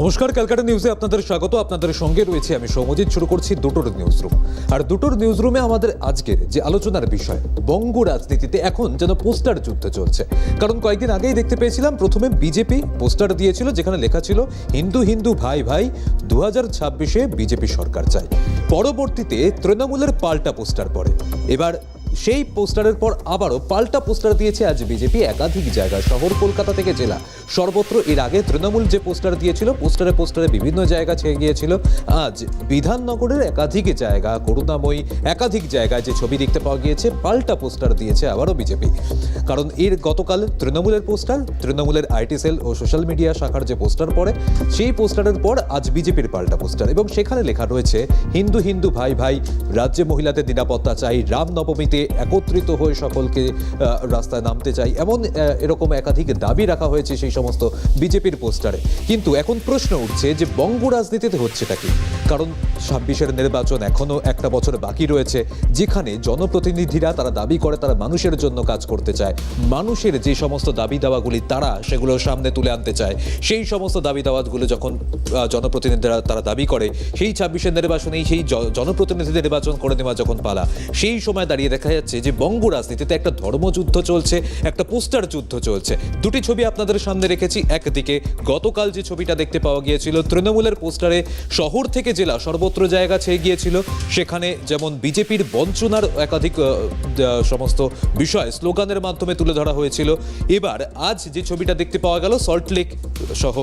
নমস্কার, ক্যালকাটা নিউজে আপনাদের স্বাগত। আপনাদের সঙ্গে রয়েছে আমি সৌমজিৎ। শুরু করছি দুটোর নিউজ রুম আর দুটোর নিউজ রুমে আমাদের আজকের যে আলোচনার বিষয়, বঙ্গ রাজনীতিতে এখন যেন পোস্টার যুদ্ধ চলছে। কারণ কয়েকদিন আগেই দেখতে পেয়েছিলাম, প্রথমে বিজেপি পোস্টার দিয়েছিল, যেখানে লেখা ছিল, হিন্দু হিন্দু, ভাই ভাই দু হাজার ছাব্বিশে বিজেপি সরকার চায় পরবর্তীতে তৃণমূলের পাল্টা পোস্টার পড়ে। এবার সেই পোস্টারের পর আবারও পাল্টা পোস্টার দিয়েছে আজ বিজেপি একাধিক জায়গায়। শহর, কলকাতা থেকে জেলা। সর্বত্র এর আগে তৃণমূল যে পোস্টার দিয়েছিল, পোস্টারে পোস্টারে বিভিন্ন জায়গা ছেয়ে গিয়েছিল আজ বিধাননগরের একাধিক জায়গা, করুণাময়ী একাধিক জায়গায় যে ছবি দেখতে পাওয়া গিয়েছে, পাল্টা পোস্টার দিয়েছে আবারও বিজেপি। কারণ এর গতকাল তৃণমূলের পোস্টার, তৃণমূলের আইটি সেল ও সোশ্যাল মিডিয়া শাখার যে পোস্টার পড়ে, সেই পোস্টারের পর আজ বিজেপির পাল্টা পোস্টার। এবং সেখানে লেখা রয়েছে, হিন্দু হিন্দু, ভাই ভাই, রাজ্যে মহিলাদের নিরাপত্তা চাই রামনবমীতে একত্রিত হয়ে সকলকে রাস্তায় নামতে চাই। এমন এরকম একাধিক দাবি রাখা হয়েছে সেই সমস্ত বিজেপির পোস্টারে। কিন্তু এখন প্রশ্ন উঠছে যে বঙ্গ রাজনীতিতে হচ্ছেটা কি? কারণ ছাব্বিশের নির্বাচন এখনও একটা বছর বাকি রয়েছে, যেখানে জনপ্রতিনিধিরা তারা দাবি করে তারা মানুষের জন্য কাজ করতে চায়। মানুষের যে সমস্ত দাবি দাওয়াগুলি তারা সেগুলো সামনে তুলে আনতে চায়। সেই সমস্ত দাবি দাওয়াগুলো যখন জনপ্রতিনিধিরা তারা দাবি করে, সেই ছাব্বিশের নির্বাচনেই সেই জনপ্রতিনিধিদের নির্বাচন করে নেওয়া যখন পালা, সেই সময় দাঁড়িয়ে দেখা যাচ্ছে যে বঙ্গ রাজনীতিতে একটা ধর্মযুদ্ধ চলছে, একটা পোস্টার যুদ্ধ চলছে। দুটি ছবি আপনাদের সামনে রেখেছি। একদিকে গতকাল যে ছবিটা দেখতে পাওয়া গিয়েছিল, তৃণমূলের পোস্টারে শহর থেকে জেলা সর্বত্র জায়গা ছেয়ে গিয়েছিল। সেখানে যেমন বিজেপির বঞ্চনার একাধিক সমস্ত বিষয় স্লোগানের মাধ্যমে তুলে ধরা হয়েছিল। এবার আজ যে ছবিটা দেখতে পাওয়া গেল, সল্টলেক সহ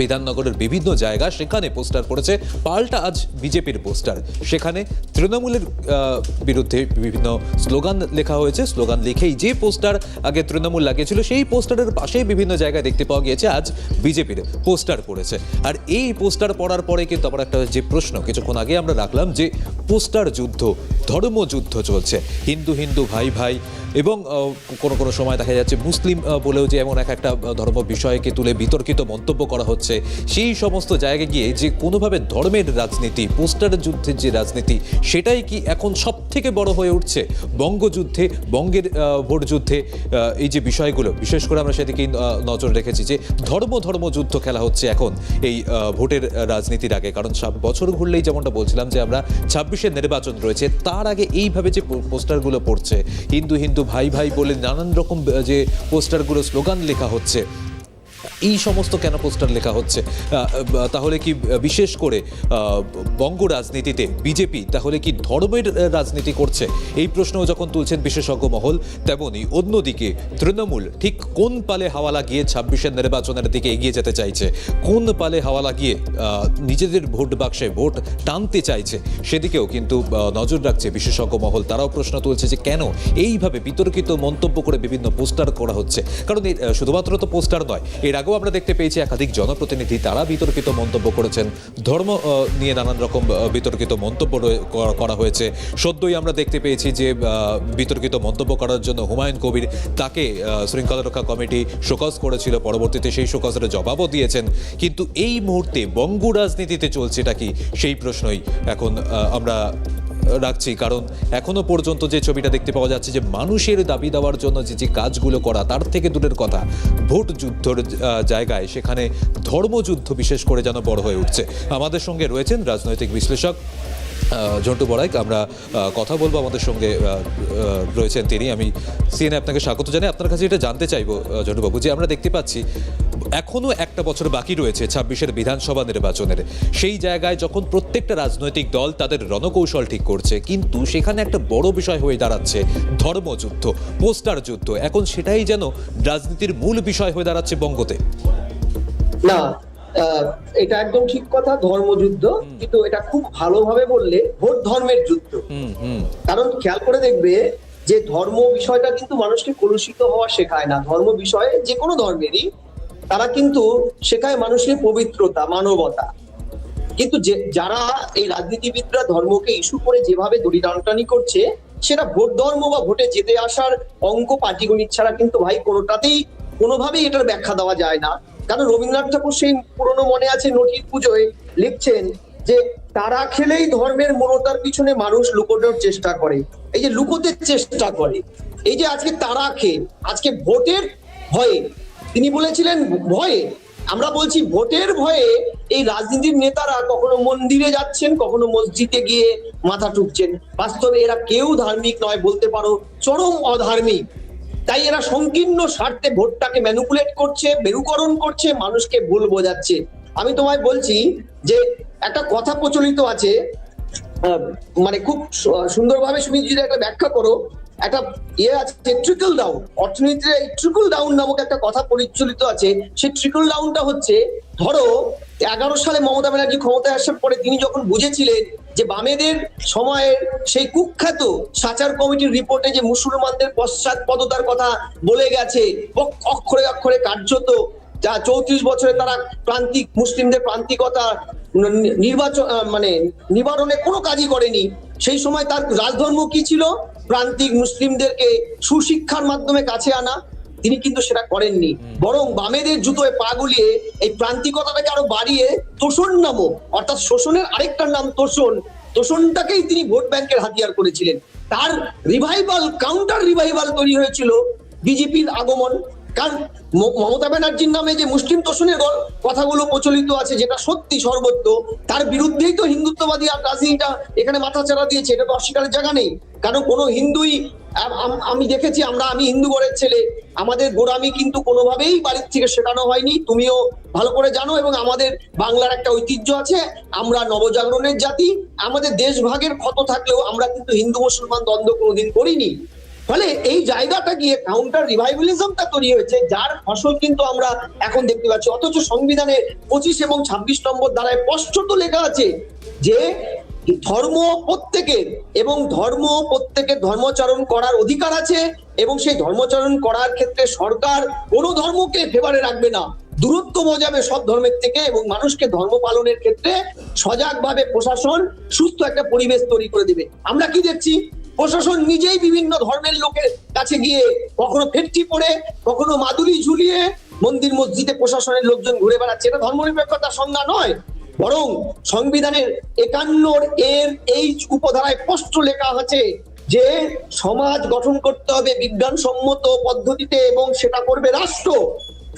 বিধাননগরের বিভিন্ন জায়গা সেখানে পোস্টার পড়েছে, পাল্টা আজ বিজেপির পোস্টার। সেখানে তৃণমূলের বিরুদ্ধে বিভিন্ন স্লোগান লেখা হয়েছে, স্লোগান লিখেই যে পোস্টার আগে তৃণমূল লাগিয়েছিল, সেই পোস্টারের পাশেই বিভিন্ন জায়গায় দেখতে পাওয়া গিয়েছে, আজ বিজেপির পোস্টার পড়েছে। আর এই পোস্টার পড়ার পরে কিন্তু আবার একটা যে প্রশ্ন, কিছুক্ষণ আগে আমরা রাখলাম যে, পোস্টার যুদ্ধ, ধর্মযুদ্ধ চলছে। হিন্দু হিন্দু ভাই ভাই এবং কোনো কোনো সময় দেখা যাচ্ছে মুসলিম বলেও যে এমন এক একটা ধর্ম বিষয়কে তুলে বিতর্কিত মন্তব্য করা হচ্ছে। সেই সমস্ত জায়গায় গিয়ে যে কোনোভাবে ধর্মের রাজনীতি, পোস্টার যুদ্ধের যে রাজনীতি, সেটাই কি এখন সব থেকে বড় হয়ে উঠছে? বঙ্গযুদ্ধে, বঙ্গের ভোট যুদ্ধে এই যে বিষয়গুলো, বিশেষ করে আমরা সেদিকেই নজর রেখেছি যে ধর্ম ধর্ম যুদ্ধ খেলা হচ্ছে এখন এই ভোটের রাজনীতির আগে। কারণ সব বছর ঘুরলেই যেমনটা বলছিলাম যে আমরা ছাব্বিশের নির্বাচন রয়েছে, তার আগে এইভাবে যে পোস্টারগুলো পড়ছে, হিন্দু হিন্দু ভাই ভাই বলে নানান রকম যে পোস্টারগুলো স্লোগান লেখা হচ্ছে। এই সমস্ত কেন পোস্টার লেখা হচ্ছে? তাহলে কি বিশেষ করে বঙ্গ রাজনীতিতে, বিজেপি তাহলে কি ধর্মের রাজনীতি করছে? এই প্রশ্নও যখন তুলছেন বিশেষজ্ঞ মহল, তেমনি অন্যদিকে তৃণমূল ঠিক কোন পালে হাওয়া লাগিয়ে ছাব্বিশের নির্বাচনের দিকে এগিয়ে যেতে চাইছে? কোন পালে হাওয়া লাগিয়ে নিজেদের ভোট বাক্সে ভোট টানতে চাইছে? সেদিকেও কিন্তু নজর রাখছে বিশেষজ্ঞ মহল। তারাও প্রশ্ন তুলছে যে কেন এইভাবে বিতর্কিত মন্তব্য করে বিভিন্ন পোস্টার করা হচ্ছে? কারণ শুধুমাত্র তো পোস্টার নয়, এর আগেও আমরা দেখতে পেয়েছি একাধিক জনপ্রতিনিধি, তারা বিতর্কিত মন্তব্য করেছেন। ধর্ম নিয়ে নানান রকম বিতর্কিত মন্তব্য করা- হয়েছে। সদ্যই আমরা দেখতে পেয়েছি যে বিতর্কিত মন্তব্য করার জন্য হুমায়ুন কবির তাকে শৃঙ্খলা রক্ষা কমিটি শোকজ করেছিল। পরবর্তীতে সেই শোকজের জবাবও দিয়েছেন। কিন্তু এই মুহূর্তে বঙ্গ রাজনীতিতে চলছেটা কি? সেই প্রশ্নই এখন আমরা রাখছি, কারণ এখনও পর্যন্ত যে ছবিটা দেখতে পাওয়া যাচ্ছে যে মানুষের দাবি দেওয়ার জন্য যে যে কাজগুলো করা, তার থেকে দূরের কথা, ভোট যুদ্ধর জায়গায় সেখানে ধর্মযুদ্ধ বিশেষ করে যেন বড় হয়ে উঠছে। আমাদের সঙ্গে রয়েছেন রাজনৈতিক বিশ্লেষক জন্টু বড়াইক আমরা কথা বলব আমাদের সঙ্গে রয়েছেন তিনি। আমি সিএনএ আপনাকে স্বাগত জানাই। আপনার কাছে এটা জানতে চাইব আহ, জন্টুবাবু যে আমরা দেখতে পাচ্ছি এখনও একটা বছর বাকি রয়েছে ছাব্বিশের বিধানসভা নির্বাচনের। সেই জায়গায় যখন প্রত্যেকটা রাজনৈতিক দল তাদের রণকৌশল ঠিক করছে কিন্তু সেখানে একটা বড় বিষয় হয়ে দাঁড়াচ্ছে ধর্মযুদ্ধ পোস্টার যুদ্ধ। এখন সেটাই যেন রাজনীতির মূল বিষয় হয়ে দাঁড়াচ্ছে বঙ্গতে। না এটা একদম ঠিক কথা ধর্মযুদ্ধ কিন্তু এটা খুব ভালোভাবে বললে ভোট ধর্মের যুদ্ধ। কারণ খেয়াল করে দেখবে যে ধর্ম বিষয়টা কিন্তু মানুষকে কলুষিত হওয়া শেখায় না। ধর্ম বিষয়ে যে কোনো ধর্মেরই তারা কিন্তু শেখায় মানুষের পবিত্রতা মানবতা। কিন্তু যে যারা এই রাজনীতিবিদরা ধর্মকে ইস্যু করে যেভাবে দড়ি টানটানি করছে সেটা ভোট ধর্ম বা ভোটে যেতে আসার অঙ্ক পাটিগণিত ছাড়া কিন্তু ভাই কোনোটাতেই কোনোভাবেই এটার ব্যাখ্যা দেওয়া যায় না। কারণ রবীন্দ্রনাথ ঠাকুর সেই পুরনো মনে আছে নটির পুজোয় লিখছেন যে তারা খেলেই ধর্মের মনতার পিছনে মানুষ লুকোনোর চেষ্টা করে। এই যে লুকোতে চেষ্টা করে। এই যে আজকে তারা খেয়ে আজকে ভোটের ভয়ে। তিনি বলেছিলেন ভয়ে। আমরা বলছি ভোটের ভয়ে এই রাজনীতির নেতারা কখনো মন্দিরে যাচ্ছেন, কখনো মসজিদে গিয়ে মাথা টুকছেন বাস্তবে এরা কেউ ধার্মিক নয়, বলতে পারো চরম অধার্মিক। তাই এরা সংকীর্ণ স্বার্থে ভোটটাকে ম্যানুপুলেট করছে, মেরুকরণ করছে, মানুষকে ভুল বোঝাচ্ছে। আমি তোমায় বলছি যে একটা কথা প্রচলিত আছে মানে খুব সুন্দরভাবে তুমি যদি একটা ব্যাখ্যা করো। একটা ইয়ে আছে ট্রিকল ডাউন অর্থনীতিতে ট্রিকল ডাউন নামক একটা কথা পরিচালিত আছে। সেই ট্রিকল ডাউনটা হচ্ছে, ধরো, এগারো সালে মমতা ব্যানার্জি ক্ষমতায় আসার পরে তিনি যখন বুঝেছিলেন যে বামেদের সময়ের সেই কুখ্যাত সাচার কমিটির রিপোর্টে যে মুসলমানদের পশ্চাৎপদতার কথা বলে গেছে অক্ষরে অক্ষরে কার্যত যা চৌত্রিশ বছরে তারা প্রান্তিক মুসলিমদের প্রান্তিকতা নির্বাচন মানে নিবারণে কোনো কাজই করেনি। সেই সময় তার রাজধর্ম কি ছিল? প্রান্তিক মুসলিমদেরকে সুশিক্ষার মাধ্যমে কাছে আনা তিনি কিন্তু সেটা করেননি। বরং বামেদের জুতোয় পা গুলিয়ে এই প্রান্তিকতাটাকে আরও বাড়িয়ে তোষণ নামক অর্থাৎ শোষণের আরেকটার নাম তোষণ তোষণটাকেই তিনি ভোট ব্যাংকের হাতিয়ার করেছিলেন। তার রিভাইভাল কাউন্টার রিভাইভাল তৈরি হয়েছিল বিজেপির আগমন। কারণ মমতা ব্যানার্জির নামে যে মুসলিম তোষণের কথাগুলো প্রচলিত আছে যেটা সত্যি সর্বত্র তার বিরুদ্ধেই তো হিন্দুত্ববাদী আর রাজনীতিটা এখানে মাথা চাড়া দিয়েছে এটা তো অস্বীকারের জায়গা নেই। কারণ কোনো হিন্দুই, আম- দেখেছি আমরা, আমি হিন্দু ঘরের ছেলে। আমাদের গোড়ামি কিন্তু কোনোভাবেই বাড়ির থেকে শেখানো হয়নি। তুমিও ভালো করে জানো এবং আমাদের বাংলার একটা ঐতিহ্য আছে, আমরা নবজাগরণের জাতি। আমাদের দেশভাগের ক্ষত থাকলেও আমরা কিন্তু হিন্দু মুসলমান দ্বন্দ্ব কোনোদিন করিনি। ফলে এই জায়গাটা গিয়ে কাউন্টার রিভাইভালিজমটা তৈরি হয়েছে, যার ফসল কিন্তু আমরা এখন দেখতে পাচ্ছি। অথচ সংবিধানে পঁচিশ এবং ছাব্বিশ নম্বর দ্বারায় স্পষ্টত লেখা আছে যে ধর্ম প্রত্যেকের এবং ধর্ম প্রত্যেকের ধর্মচারণ করার অধিকার আছে এবং সেই ধর্মচারণ করার ক্ষেত্রে সরকার কোনো ধর্মকে ফেভারে রাখবে না। দূরত্ব বোঝাবে সব ধর্মের থেকে এবং মানুষকে ধর্ম পালনের ক্ষেত্রে সজাগভাবে প্রশাসন সুস্থ একটা পরিবেশ তৈরি করে দেবে। আমরা কি দেখছি? প্রশাসন নিজেই বিভিন্ন ধর্মের লোকের কাছে গিয়ে কখনো ফেটকি পড়ে, কখনো মাদুলি ঝুলিয়ে মন্দির মসজিদে প্রশাসনের লোকজন ঘুরে বেড়াচ্ছে। এটা ধর্মনিরপেক্ষতার সংজ্ঞা নয়। বরং সংবিধানের একান্নর এর এই উপধারায় স্পষ্ট লেখা আছে যে সমাজ গঠন করতে হবে বিজ্ঞানসম্মত পদ্ধতিতে এবং সেটা করবে রাষ্ট্র।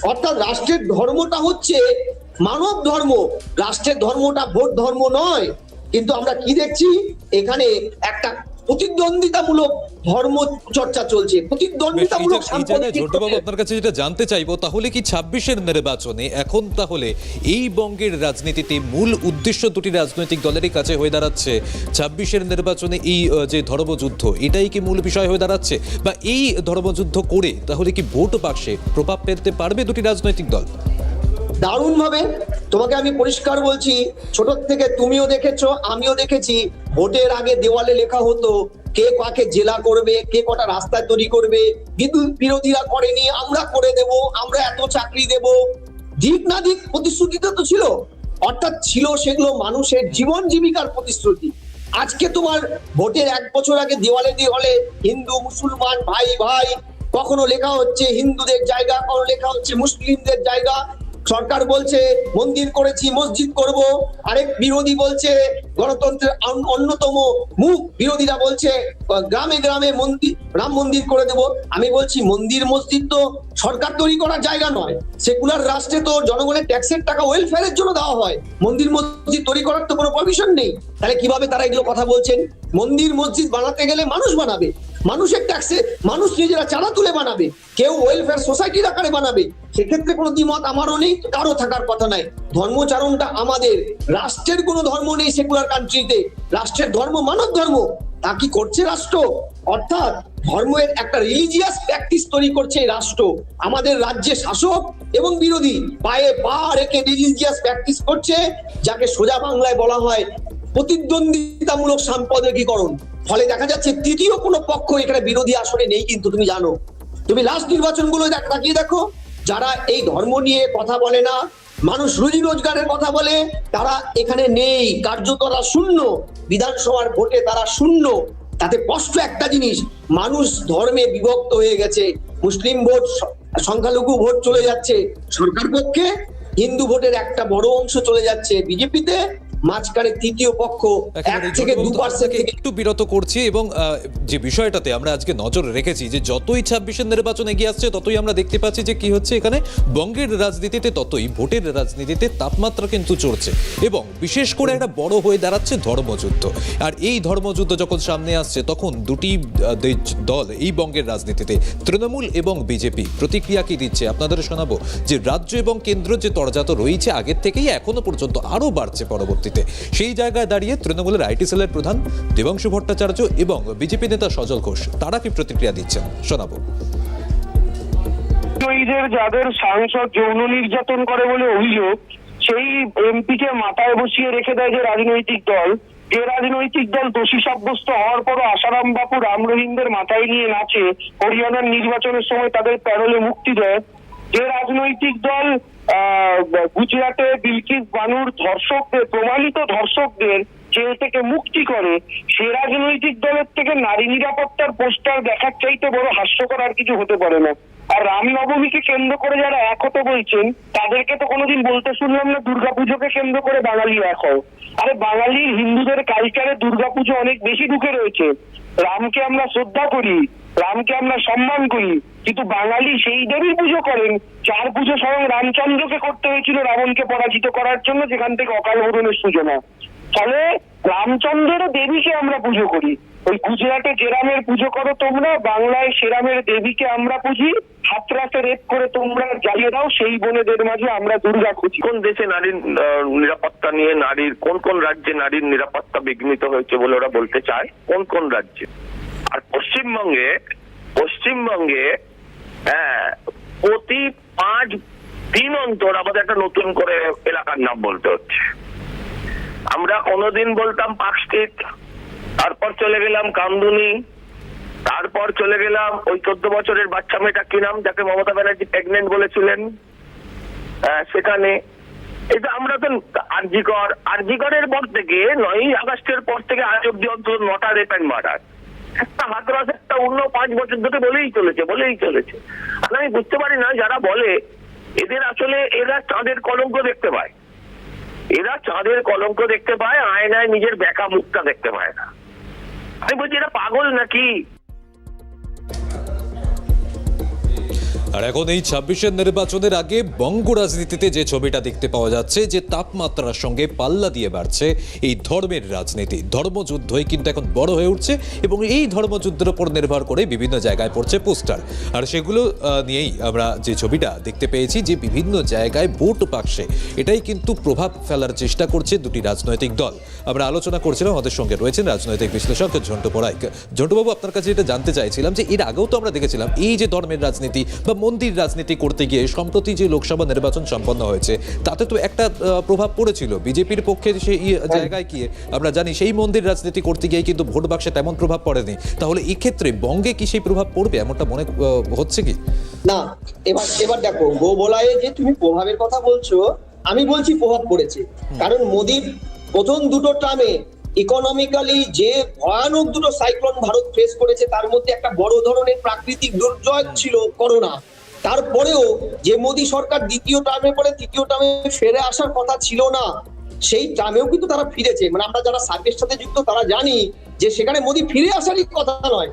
অর্থাৎ রাষ্ট্রের ধর্মটা হচ্ছে মানব ধর্ম। রাষ্ট্রের ধর্মটা ভোট ধর্ম নয়। কিন্তু আমরা কি দেখছি? এখানে একটা প্রতিদ্বন্দ্বিতামূলক ধর্ম চর্চা চলছে এই প্রতিদ্বন্দ্বিতামূলক সাম্প্রদায়িক আপনার কাছে যেটা জানতে চাইব তাহলে কি ছাব্বিশের নির্বাচনে এখন তাহলে এই বঙ্গের রাজনীতিতে মূল উদ্দেশ্য দুটি রাজনৈতিক দলেরই কাছে হয়ে দাঁড়াচ্ছে? ছাব্বিশের নির্বাচনে এই যে ধর্মযুদ্ধ এটাই কি মূল বিষয় হয়ে দাঁড়াচ্ছে? বা এই ধর্মযুদ্ধ করে তাহলে কি ভোট বাক্সে প্রভাব ফেলতে পারবে দুটি রাজনৈতিক দল? দারুণ ভাবে তোমাকে আমি পরিষ্কার বলছি, ছোট থেকে তুমিও দেখেছ, আমিও দেখেছি। ভোটের আগে দেওয়ালে লেখা হতো, কে কাকে জেলা করবে, কে কটা রাস্তা তৈরি করবে। কিন্তু বিরোধীরা করেনি, আমরা করে দেব, আমরা এত চাকরি দেব। দিক না দিক প্রতিশ্রুতিতে তো ছিল। অর্থাৎ ছিল সেগুলো মানুষের জীবন জীবিকার প্রতিশ্রুতি। আজকে তোমার ভোটের এক বছর আগে দেওয়ালে দেওয়ালে হিন্দু, মুসলমান, ভাই ভাই, কখনো লেখা হচ্ছে হিন্দুদের জায়গা, কখনো লেখা হচ্ছে মুসলিমদের জায়গা। সরকার বলছে, মন্দির করেছি, মসজিদ করব। আরেক বিরোধী বলছে, গণতন্ত্রের অন্যতম মুখ। বিরোধীরা বলছে, গ্রামে গ্রামে মন্দির, রাম মন্দির করে দেব। আমি বলছি, মন্দির, মসজিদ তো সরকার তৈরি করার জায়গা নয়। সেকুলার রাষ্ট্রে তো জনগণের ট্যাক্সের টাকা ওয়েলফেয়ারের জন্য দেওয়া হয়। মন্দির, মসজিদ তৈরি করার তো কোনো পারমিশন নেই। তাহলে কীভাবে তারা এগুলো কথা বলছেন? মন্দির, মসজিদ বানাতে গেলে মানুষ বানাবে। মানুষের ট্যাক্সে মানুষ নিজেরা চাঁদা তুলে বানাবে। কেউ ওয়েলফেয়ার সোসাইটির আকারে বানাবে। সেক্ষেত্রে কোনো দ্বিমত আমারও নেই কারও থাকার কথা নাই। ধর্মচারণটা আমাদের। রাষ্ট্রের কোনো ধর্ম নেই সেকুলার কান্ট্রিতে রাষ্ট্রের ধর্ম মানব ধর্ম। তা কি করছে রাষ্ট্র? অর্থাৎ ধর্মের একটা রিলিজিয়াস প্র্যাকটিস তৈরি করছে রাষ্ট্র। আমাদের রাজ্যে শাসক এবং বিরোধী পায়ে পা রেখে রিলিজিয়াস প্র্যাকটিস করছে, যাকে সোজা বাংলায় বলা হয় প্রতিদ্বন্দ্বিতামূলক সাম্প্রদায়িকীকরণ ফলে দেখা যাচ্ছে তৃতীয় কোনো পক্ষ এখানে বিরোধী আসলে নেই কিন্তু তুমি জানো। তুমি লাস্ট নির্বাচনগুলো তাকিয়ে দেখো, যারা এই ধর্ম নিয়ে কথা বলে না, মানুষ রুজি রোজগারের কথা বলে, তারা এখানে নেই। কার্যত তারা শূন্য, বিধানসভার ভোটে তারা শূন্য। তাতে স্পষ্ট একটা জিনিস, মানুষ ধর্মে বিভক্ত হয়ে গেছে। মুসলিম ভোট সংখ্যালঘু ভোট চলে যাচ্ছে। সরকার পক্ষে হিন্দু ভোটের একটা বড় অংশ চলে যাচ্ছে। বিজেপিতে মাঝখানে তৃতীয় পক্ষ এক থেকে দু পার্সেন্ট থেকে একটু বিরত করছি এবং যে বিষয়টাতে আমরা আজকে নজর রেখেছি যে যতই ছাব্বিশের নির্বাচন এগিয়ে আসছে ততই আমরা দেখতে পাচ্ছি যে কি হচ্ছে এখানে। বঙ্গের রাজনীতিতে ততই ভোটের রাজনীতিতে তাপমাত্রা কিন্তু চড়ছে এবং বিশেষ করে একটা বড় হয়ে দাঁড়াচ্ছে ধর্মযুদ্ধ। আর এই ধর্মযুদ্ধ যখন সামনে আসছে তখন দুটি দল এই বঙ্গের রাজনীতিতে তৃণমূল এবং বিজেপি প্রতিক্রিয়া কি দিচ্ছে? আপনাদের শোনাবো যে রাজ্য এবং কেন্দ্র যে তরজাত রয়েছে আগের থেকেই এখনও পর্যন্ত আরও বাড়ছে পরবর্তীতে সেই জায়গায় দাঁড়িয়ে তৃণমূলের আইটি সেলের প্রধান দেবাংশু ভট্টাচার্য এবং বিজেপি নেতা সজল ঘোষ, তারা কি প্রতিক্রিয়া দিচ্ছেন? শোনাবো। যাদের সাংসদ যৌন নির্যাতন করে বলে অভিযোগ, সেই এমপিকে মাথায় বসিয়ে রেখে দেয় যে রাজনৈতিক দল। যে রাজনৈতিক দল দোষী সাব্যস্ত হওয়ার পরও আসারাম বাপু রাম রহিমদের মাথায় নিয়ে নাচে, হরিয়ানার নির্বাচনের সময় তাদের প্যারোলে মুক্তি দেয়। যে রাজনৈতিক দল গুজরাটে বিলকিস বানুর ধর্ষকদের, প্রমাণিত ধর্ষকদের জেল থেকে মুক্তি করে, সে রাজনৈতিক দলের থেকে নারী নিরাপত্তার পোস্টার দেখার চাইতে বড় হাস্যকর আর কিছু হতে পারে না। আর রামনবমীকে কেন্দ্র করে যারা এক হতে বলছেন, তাদেরকে তো কোনোদিন বলতে শুনলাম না, দুর্গাপুজোকে কেন্দ্র করে বাঙালি এক হও। আরে বাঙালি হিন্দুদের কালচারে দুর্গাপুজো অনেক বেশি ঢুকে রয়েছে। রামকে আমরা শ্রদ্ধা করি, রামকে আমরা সম্মান করি কিন্তু বাঙালি সেই দেবীর পুজো করেন। যার পুজো স্বয়ং রামচন্দ্রকে করতে হয়েছিল, রাবণকে পরাজিত করার জন্য যেখান থেকে অকাল বোধনের সূচনা ফলে রামচন্দ্রের দেবীকে আমরা পুজো করি। ওই গুজরাটে যে রামের পুজো করো তোমরা, বাংলায় সেরামের দেবীকে আমরা পুজি, হাতরাতে রেপ করে তোমরা জ্বালিয়ে দাও, সেই বোনেদের মাঝে আমরা দুর্গা খুঁজি। কোন দেশে নারীর নিরাপত্তা নিয়ে নারীর, কোন কোন রাজ্যে নারীর নিরাপত্তা বিঘ্নিত হয়েছে বলে ওরা বলতে চায়? কোন কোন রাজ্যে? আর পশ্চিমবঙ্গে পশ্চিমবঙ্গে প্রতি পাঁচ দিন অন্তর আমাদের একটা নতুন করে এলাকার নাম বলতে হচ্ছে। আমরা কোনোদিন বলতাম পার্ক স্ট্রিট তারপর চলে গেলাম কামদুনি তারপর চলে গেলাম ওই চোদ্দ বছরের বাচ্চা মেয়েটা কি নাম যাকে মমতা ব্যানার্জি প্রেগনেন্ট বলেছিলেন? আহ, সেখানে। এটা আমরা তো আরজিকর আরজিকরের পর থেকে নয়ই আগস্টের পর থেকে আজ অব্দি অন্তত নটা রেপ অ্যান্ড মার্ডার। একটা হাতরাস একটা অন্য পাঁচ বছর ধরে বলেই চলেছে বলেই চলেছে। আর আমি বুঝতে পারি না, যারা বলে, এদের আসলে এরা চাঁদের কলঙ্ক দেখতে পায়। এরা চাঁদের কলঙ্ক দেখতে পায়, আয়নায় নিজের বেকা মুখটা দেখতে পায় না। আমি বলছি, এরা পাগল নাকি? আর এখন এই ছাব্বিশের নির্বাচনের আগে বঙ্গ রাজনীতিতে যে ছবিটা দেখতে পাওয়া যাচ্ছে, যে তাপমাত্রার সঙ্গে পাল্লা দিয়ে বাড়ছে এই ধর্মের রাজনীতি। ধর্মযুদ্ধই কিন্তু এখন বড় হয়ে উঠছে এবং এই ধর্মযুদ্ধের উপর নির্ভর করে বিভিন্ন জায়গায় পড়ছে পোস্টার। আর সেগুলো নিয়েই আমরা যে ছবিটা দেখতে পেয়েছি, যে বিভিন্ন জায়গায় ভোট বাক্সে এটাই কিন্তু প্রভাব ফেলার চেষ্টা করছে দুটি রাজনৈতিক দল। আমরা আলোচনা করছিলাম, আমাদের সঙ্গে রয়েছেন রাজনৈতিক বিশ্লেষক ঝন্টু পড়াইক ঝন্টুবাবু, আপনার কাছে এটা জানতে চাইছিলাম, যে এর আগেও তো আমরা দেখেছিলাম, এই যে ধর্মের রাজনীতি বা মন্দির রাজনীতি করতে গিয়ে সম্প্রতি যে লোকসভা নির্বাচন সম্পন্ন হয়েছে তাতে তো একটা প্রভাব পড়েছিল। বিজেপির পক্ষে সেই জায়গায় গিয়ে আমরা জানি সেই মন্দির রাজনীতি করতে গিয়ে কিন্তু ভোট বাক্সে তেমন প্রভাব পড়েনি। তাহলে এক্ষেত্রে বঙ্গে কি সেই প্রভাব পড়বে? এমনটা মনে হচ্ছে কি? না এবার এবার দেখো গো বলায় যে তুমি প্রভাবের কথা বলছো আমি বলছি প্রভাব পড়েছে। কারণ মোদীর প্রথম দুটো টার্মে ইকোনমিক্যালি যে ভয়ানক দুটো সাইক্লোন ভারত ফেস করেছে, তার মধ্যে একটা বড় ধরনের প্রাকৃতিক দুর্যোগ ছিল করোনা তারপরেও যে মোদী সরকার দ্বিতীয় টার্মে পরে তৃতীয় টার্মে ফিরে আসার কথা ছিল না। সেই টার্মেও কিন্তু তারা ফিরেছে। মানে আমরা যারা সার্ভের সাথে যুক্ত, তারা জানি যে সেখানে মোদী ফিরে আসারই কথা নয়।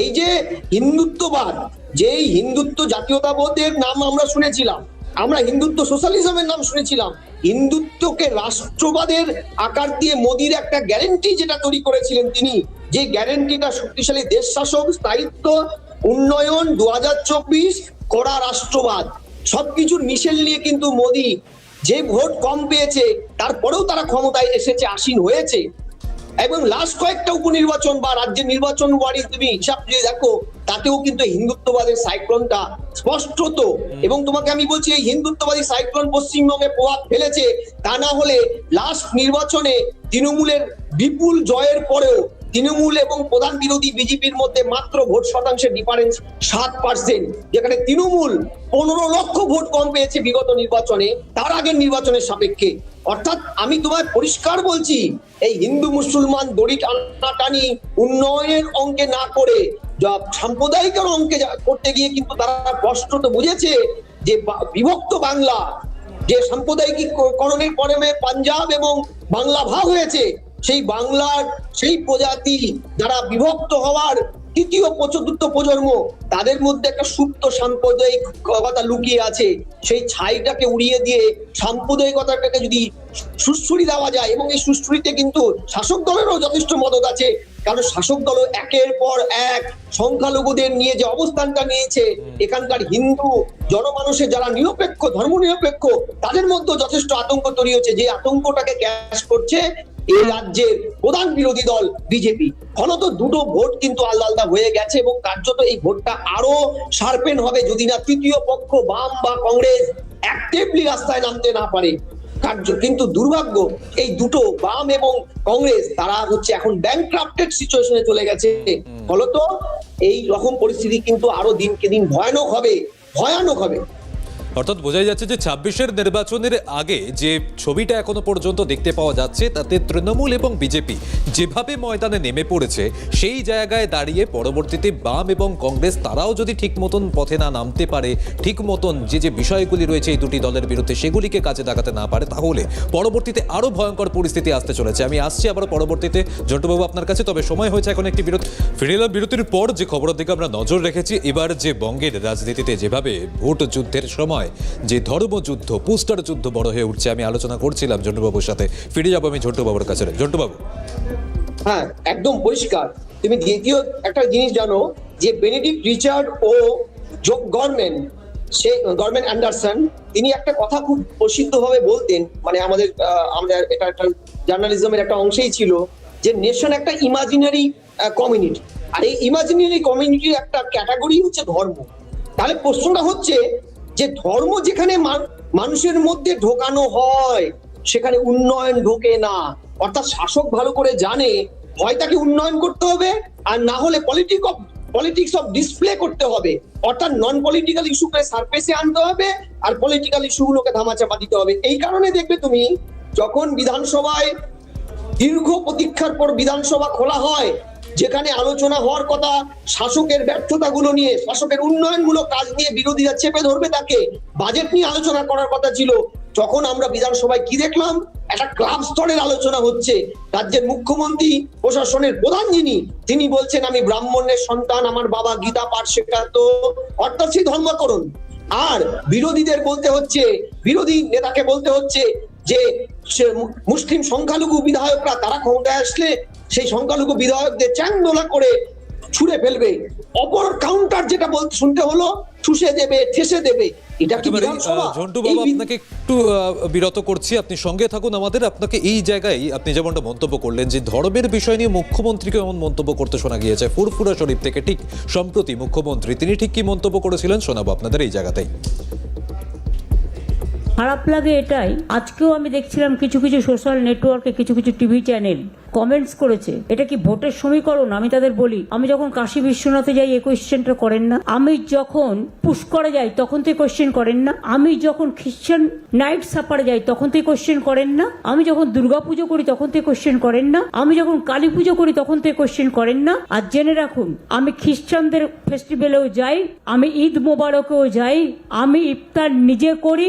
এই যে হিন্দুত্ববাদ, যেই হিন্দুত্ব জাতীয়তাবোধের নাম আমরা শুনেছিলাম আমরা হিন্দুত্ব সোশ্যালিজমের নাম শুনেছিলাম। হিন্দুত্বকে রাষ্ট্রবাদের আকার দিয়ে মোদির একটা গ্যারেন্টি যেটা তৈরি করেছিলেন তিনি, যে গ্যারেন্টিটা শক্তিশালী দেশ শাসক, স্থায়িত্ব, উন্নয়ন দু হাজার চব্বিশ, কড়া রাষ্ট্রবাদ। সবকিছুর মিশেল নিয়ে কিন্তু মোদি যে ভোট কম পেয়েছে, তারপরেও তারা ক্ষমতায় এসেছে, আসীন হয়েছে। এবং লাস্ট কয়েকটা উপনির্বাচন বা রাজ্যের নির্বাচন ওয়ারি তুমি হিসাব যদি দেখো তাতেও কিন্তু হিন্দুত্ববাদের সাইক্লোনটা স্পষ্টত। এবং তোমাকে আমি বলছি এই হিন্দুত্ববাদী সাইক্লোন পশ্চিমবঙ্গে প্রভাব ফেলেছে তা না হলে লাস্ট নির্বাচনে তৃণমূলের বিপুল জয়ের পরেও তৃণমূল এবং প্রধান বিরোধী বিজেপির মধ্যে মাত্র ভোট শতাংশের ডিফারেন্স সাত পার্সেন্ট যেখানে তৃণমূল পনেরো লক্ষ ভোট কম পেয়েছে বিগত নির্বাচনে, তার আগের নির্বাচনের সাপেক্ষে। অর্থাৎ আমি তোমায় পরিষ্কার বলছি, এই হিন্দু মুসলমান দড়ি টানাটানি উন্নয়নের অঙ্কে না করে সাম্প্রদায়িকের অঙ্কে করতে গিয়ে কিন্তু তারা কষ্ট তো বুঝেছে যে বিভক্ত বাংলা, যে সাম্প্রদায়িকীকরণের পরে পাঞ্জাব এবং বাংলা ভাগ হয়েছে সেই বাংলার সেই প্রজাতি যারা বিভক্ত হওয়ার তৃতীয় চতুর্থ প্রজন্ম, তাদের মধ্যে একটা সুপ্ত সাম্প্রদায়িকতা লুকিয়ে আছে। সেই ছাইটাকে উড়িয়ে দিয়ে সাম্প্রদায়িকতাটাকে যদি সুশ্রুরি দেওয়া যায় এবং এই সুশ্রুরিতে কিন্তু শাসক দলেরও যথেষ্ট মদত আছে। কারণ শাসক দল একের পর এক সংখ্যালঘুদের নিয়ে যে অবস্থানটা নিয়েছে, এখানকার হিন্দু জনমানুষের যারা নিরপেক্ষ ধর্ম নিরপেক্ষ তাদের মধ্যে যথেষ্ট আতঙ্ক তৈরি হচ্ছে। যে আতঙ্কটাকে ক্যাশ করছে এই রাজ্যের প্রধান বিরোধী দল বিজেপি। ফলত দুটো ভোট কিন্তু আলাদা আলাদা হয়ে গেছে এবং কার্যত এই ভোটটা আরও শার্পেন হবে যদি না তৃতীয় পক্ষ বাম বা কংগ্রেস অ্যাক্টিভলি রাস্তায় নামতে না পারে। কার্য কিন্তু দুর্ভাগ্য এই দুটো বাম এবং কংগ্রেস তারা হচ্ছে এখন ব্যাংক্রাফটেড সিচুয়েশনে চলে গেছে। ফলত এই রকম পরিস্থিতি কিন্তু আরও দিনকে দিন ভয়ানক হবে ভয়ানক হবে। অর্থাৎ বোঝাই যাচ্ছে যে ছাব্বিশের নির্বাচনের আগে যে ছবিটা এখনও পর্যন্ত দেখতে পাওয়া যাচ্ছে, তাতে তৃণমূল এবং বিজেপি যেভাবে ময়দানে নেমে পড়েছে, সেই জায়গায় দাঁড়িয়ে পরবর্তীতে বাম এবং কংগ্রেস তারাও যদি ঠিক মতন পথে না নামতে পারে, ঠিক মতন যে যে বিষয়গুলি রয়েছে এই দুটি দলের বিরুদ্ধে সেগুলিকে কাজে লাগাতে না পারে, তাহলে পরবর্তীতে আরও ভয়ঙ্কর পরিস্থিতি আসতে চলেছে। আমি আসছি আবার পরবর্তীতে। জন্টুবাবু, আপনার কাছে, তবে সময় হয়েছে এখন একটি বিরতি। ফিরে এলাম বিরতির পর, যে খবরের দিকে আমরা নজর রেখেছি, এবার যে বঙ্গের রাজনীতিতে যেভাবে ভোট যুদ্ধের সময় যে ধর্মযুদ্ধ পোস্টার যুদ্ধ বড় হয়ে উঠছে, আমি আলোচনা করছিলাম জন্টুবাবুর সাথে। ফিরে যাব আমি ঝন্টুবাবুর কাছে জন্টুবাবু। হ্যাঁ একদম পরিষ্কার। তুমি দ্বিতীয় একটা জিনিস জানো, যে বেনেডিক্ট রিচার্ড ও গভর্নমেন্ট সে গভর্নমেন্ট অ্যান্ডারসন তিনি একটা কথা খুব প্রসিদ্ধভাবে বলতেন মানে আমাদের আমাদের এটা একটা জার্নালিজমের একটা অংশেই ছিল, যে নেশন একটা ইমাজিনারি কমিউনিটি আর এই ইমাজিনারি কমিউনিটির একটা ক্যাটাগরি হচ্ছে ধর্ম। তাহলে প্রশ্নটা হচ্ছে যে ধর্ম যেখানে মান- মানুষের মধ্যে ঢোকানো হয়, সেখানে উন্নয়ন ঢোকে না। অর্থাৎ শাসক ভালো করে জানে হয় তাকে উন্নয়ন করতে হবে, আর না হলে politic of politics of display করতে হবে। অর্থাৎ নন পলিটিক্যাল ইস্যুকে সারফেসে আনতে হবে, আর পলিটিক্যাল ইস্যুগুলোকে ধামাচাপা দিতে হবে। এই কারণে দেখবে তুমি, যখন বিধানসভায় দীর্ঘ প্রতীক্ষার পর বিধানসভা খোলা হয় যেখানে আলোচনা হওয়ার কথা, শাসকের ব্যর্থতাগুলো নিয়ে, শাসকের উন্নয়ন উন্নয়নমূলক কাজ নিয়ে বিরোধীরা চেপে ধরবে তাকে বাজেট নিয়ে আলোচনা করার কথা ছিল। তখন আমরা বিধানসভায় কি দেখলাম? একটা ক্লাব স্তরের আলোচনা হচ্ছে। রাজ্যের মুখ্যমন্ত্রী, প্রশাসনের প্রধান যিনি, তিনি বলছেন, আমি ব্রাহ্মণের সন্তান, আমার বাবা গীতা পাঠ শেখাতো। অর্থাৎ সেই ধর্মকরণ। আর বিরোধীদের বলতে হচ্ছে, বিরোধী নেতাকে বলতে হচ্ছে যে মুসলিম সংখ্যালঘু বিধায়করা, তারা ক্ষমতায় আসলে সেই সংখ্যালঘু বিধায়কদের চ্যাংদোলা করে ছুড়ে ফেলবে। অপর কাউন্টার যেটা বলতে শুনতে হলো ঠুসে দেবে ঠেসে দেবে। এটা কি ঝন্টু বাবু আপনাকে একটু বিরত করছি। আপনি সঙ্গে থাকুন আমাদের। আপনাকে এই জায়গায় আপনি যেমনটা মন্তব্য করলেন যে ধর্মের বিষয় নিয়ে মুখ্যমন্ত্রীকে এমন মন্তব্য করতে শোনা গিয়েছে ফুরফুরা শরীফ থেকে। ঠিক সম্প্রতি মুখ্যমন্ত্রী তিনি ঠিক কি মন্তব্য করেছিলেন শোনাবো আপনাদের এই জায়গাতেই। খারাপ লাগে এটাই। আজকেও আমি দেখছিলাম কিছু কিছু সোশ্যাল নেটওয়ার্কে কিছু কিছু টিভি চ্যানেল কমেন্টস করেছে। এটা কি ভোটের সমীকরণ? আমি তাদের বলি, আমি যখন কাশী বিশ্বনাথে যাই, এই কোয়েশ্চেনটা করেন না। আমি যখন পুষ্করে যাই, তখন তো কোয়েশ্চেন করেন না। আমি যখন খ্রিশ্চান নাইট সাপারে যাই, তখন তো কোয়েশ্চেন করেন না। আমি যখন দুর্গা পুজো করি, তখন তো কোয়েশ্চেন করেন না। আমি যখন কালী পুজো করি, তখন তো কোয়েশ্চেন করেন না। আর জেনে রাখুন, আমি খ্রিস্টানদের ফেস্টিভ্যালেও যাই, আমি ঈদ মোবারকেও যাই, আমি ইফতার নিজে করি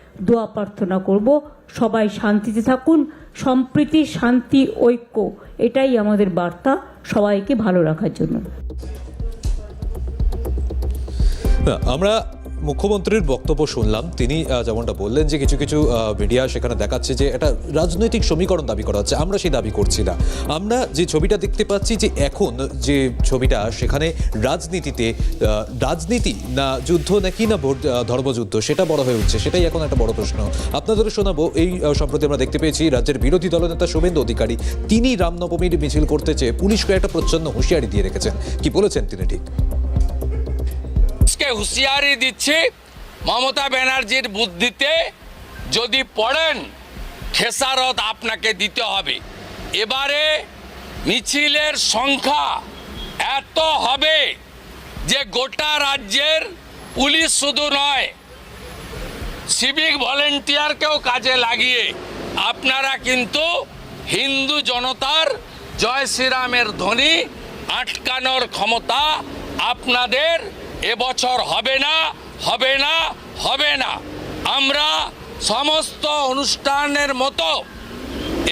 দোয়া প্রার্থনা করব। সবাই শান্তিতে থাকুন। সম্প্রীতি, শান্তি, ঐক্য, এটাই আমাদের বার্তা সবাইকে ভালো রাখার জন্য। আমরা মুখ্যমন্ত্রীর বক্তব্য শুনলাম। তিনি যেমনটা বললেন যে কিছু কিছু মিডিয়া সেখানে দেখাচ্ছে যে এটা রাজনৈতিক সমীকরণ দাবি করা হচ্ছে। আমরা সেই দাবি করছি না। আমরা যে ছবিটা দেখতে পাচ্ছি যে এখন যে ছবিটা, সেখানে রাজনীতিতে রাজনীতি না যুদ্ধ নাকি না ভোট ধর্মযুদ্ধ, সেটা বড় হয়ে উঠছে। সেটাই এখন একটা বড় প্রশ্ন। আপনাদের শোনাবো, এই সম্প্রতি আমরা দেখতে পেয়েছি রাজ্যের বিরোধী দলনেতা শুভেন্দু অধিকারী, তিনি রামনবমীর মিছিল করতে চেয়ে পুলিশকে একটা প্রচ্ছন্ন হুঁশিয়ারি দিয়ে রেখেছেন। কি বলেছেন তিনি ঠিক? হুঁশিয়ারি দিচ্ছি, মমতা ব্যানার্জির বুদ্ধিতে যদি পড়েন, খেসারত আপনাকে দিতে হবে। এবারে মিছিলের সংখ্যা এত হবে যে গোটা রাজ্যের পুলিশ শুধু নয় সিভিক ভলেন্টিয়ারকেও কাজে লাগিয়ে, আপনারা কিন্তু হিন্দু জনতার জয় শ্রীরামের ধ্বনি আটকানোর ক্ষমতা আপনাদের এবছর হবে না হবে না হবে না। আমরা সমস্ত অনুষ্ঠানের মতো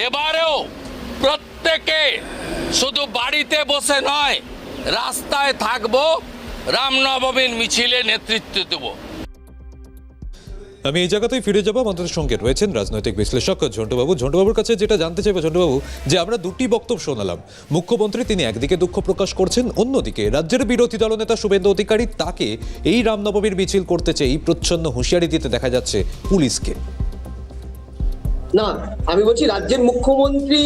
এবারেও প্রত্যেকে শুধু বাড়িতে বসে নয়, রাস্তায় থাকব, রামনবমীর মিছিলে নেতৃত্ব দেবো। আমি এই জায়গাতেই ফিরে যাব আমাদের সঙ্গে রয়েছেন রাজনৈতিক বিশ্লেষক ঝন্টুবাবু। ঝন্টুবাবুর কাছে যেটা জানতে চাইব ঝন্টুবাবু যে আমরা দুটি বক্তব্য শোনালাম। মুখ্যমন্ত্রী তিনি একদিকে দুঃখ প্রকাশ করছেন অন্যদিকে রাজ্যের বিরোধী দলনেতা শুভেন্দু অধিকারী তাকে এই রামনবমীর মিছিল করতে চেয়ে এই প্রচ্ছন্ন হুঁশিয়ারি দিতে দেখা যাচ্ছে পুলিশকে। না আমি বলছি রাজ্যের মুখ্যমন্ত্রী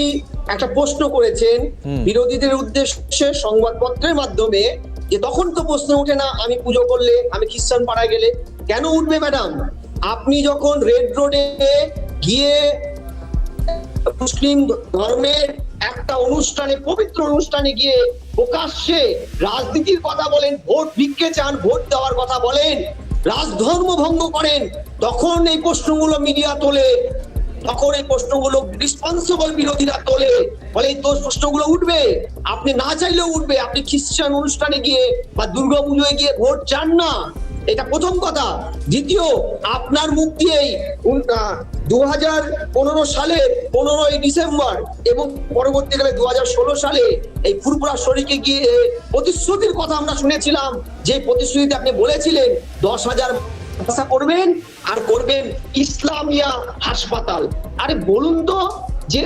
একটা প্রশ্ন করেছেন বিরোধীদের উদ্দেশ্যে সংবাদপত্রের মাধ্যমে যে তখন তো প্রশ্ন ওঠে না আমি পুজো করলে আমি খ্রিস্টান পাড়ায় গেলে। কেন উঠবে ম্যাডাম? আপনি যখন রেড রোডে গিয়ে মুসলিম ধর্মের একটা অনুষ্ঠানে, পবিত্র অনুষ্ঠানে গিয়ে প্রকাশ্যে রাজনীতির কথা বলেন, ভোট ভিক্ষে চান, ভোট দেওয়ার কথা বলেন, রাজধর্ম ভঙ্গ করেন, তখন এই প্রশ্নগুলো মিডিয়া তোলে, তখন এই প্রশ্নগুলো রিসপন্সিবল বিরোধীরা তোলে, বলে এই প্রশ্নগুলো উঠবে। আপনি না চাইলেও উঠবে। আপনি খ্রিস্টান অনুষ্ঠানে গিয়ে বা দুর্গা পুজোয় গিয়ে ভোট চান না। এটা প্রথম কথা। দ্বিতীয়, আপনার মুখ দিয়েই দু হাজার পনেরো সালে পনেরোই ডিসেম্বর এবং পরবর্তীকালে দু হাজার ষোলো সালে এই ফুরপুরা শরীকে গিয়ে প্রতিশ্রুতির কথা আমরা শুনেছিলাম। যে প্রতিশ্রুতিতে আপনি বলেছিলেন দশ হাজার মাদ্রাসা করবেন আর করবেন ইসলামিয়া হাসপাতাল। আরে বলুন তো যে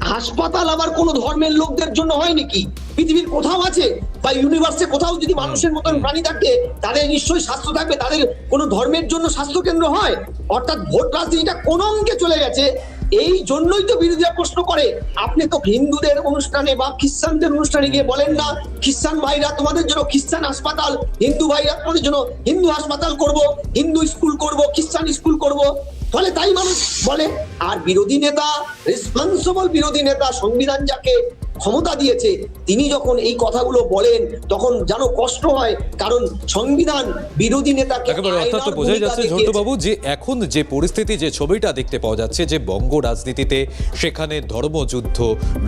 হাসপাতাল আবার কোন ধর্মের লোকদের জন্য হয় নাকি পৃথিবীর কোথাও আছে বা ইউনিভার্সে কোথাও যদি মানুষের মতন প্রাণী থাকে তাদের নিশ্চয়ই স্বাস্থ্য থাকবে তাদের কোন ধর্মের জন্য স্বাস্থ্য কেন্দ্র হয়? অর্থাৎ ভোট রাজনীতিটা কোন অঙ্কে চলে গেছে? এই জন্যই তো বিরোধীরা প্রশ্ন করে। আপনি তো হিন্দুদের অনুষ্ঠানে বা খ্রিস্টানদের অনুষ্ঠানে গিয়ে বলেন না, খ্রিস্টান ভাইরা তোমাদের জন্য খ্রিস্টান হাসপাতাল, হিন্দু ভাইরা তোমাদের জন্য হিন্দু হাসপাতাল করব, হিন্দু স্কুল করব, খ্রিস্টান স্কুল করব। ফলে তাই মানুষ বলে, আর বিরোধী নেতা রেসপন্সিবল বিরোধী নেতা, সংবিধান যাকে ক্ষমতা দিয়েছে তিনি যখন এই কথাগুলো বলেন তখন যেন কষ্ট হয় কারণ সংবিধান বিরোধী নেতাকে অর্থাৎ বোঝাই যাচ্ছে। ঝন্টুবাবু যে এখন যে পরিস্থিতি যে ছবিটা দেখতে পাওয়া যাচ্ছে যে বঙ্গ রাজনীতিতে সেখানে ধর্মযুদ্ধ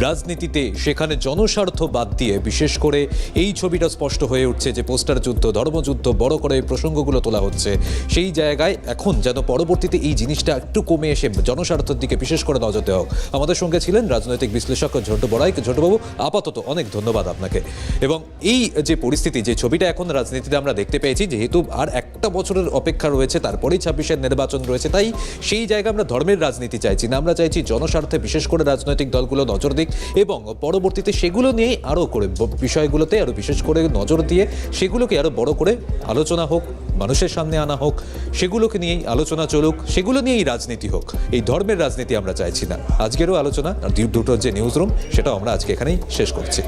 রাজনীতিতে সেখানে জনস্বার্থ বাদ দিয়ে বিশেষ করে এই ছবিটা স্পষ্ট হয়ে উঠছে যে পোস্টার যুদ্ধ ধর্মযুদ্ধ বড় করে এই প্রসঙ্গগুলো তোলা হচ্ছে। সেই জায়গায় এখন যেন পরবর্তীতে এই জিনিসটা একটু কমে এসে জনস্বার্থের দিকে বিশেষ করে নজর দেওয়া হোক। আমাদের সঙ্গে ছিলেন রাজনৈতিক বিশ্লেষক ঝন্টু বড়াই ঝন্টুবাবু আপাতত অনেক ধন্যবাদ আপনাকে এবং এই যে পরিস্থিতি যে ছবিটা এখন রাজনীতিতে আমরা দেখতে পেয়েছি যেহেতু আর একটা বছরের অপেক্ষা রয়েছে তারপরেই ছাব্বিশের নির্বাচন রয়েছে তাই সেই জায়গায় আমরা ধর্মের রাজনীতি চাইছি না আমরা চাইছি জনস্বার্থে বিশেষ করে রাজনৈতিক দলগুলো নজর দিক এবং পরবর্তীতে সেগুলো নিয়েই আরও করে বিষয়গুলোতে আরও বিশেষ করে নজর দিয়ে সেগুলোকে আরও বড় করে আলোচনা হোক মানুষের সামনে আনা হোক সেগুলোকে নিয়েই আলোচনা চলুক সেগুলো নিয়েই রাজনীতি হোক এই ধর্মের রাজনীতি আমরা চাইছি না আজকেরও আলোচনা দুটোর যে নিউজ রুম সেটাও আমরা আজকে এখানেই শেষ করছি।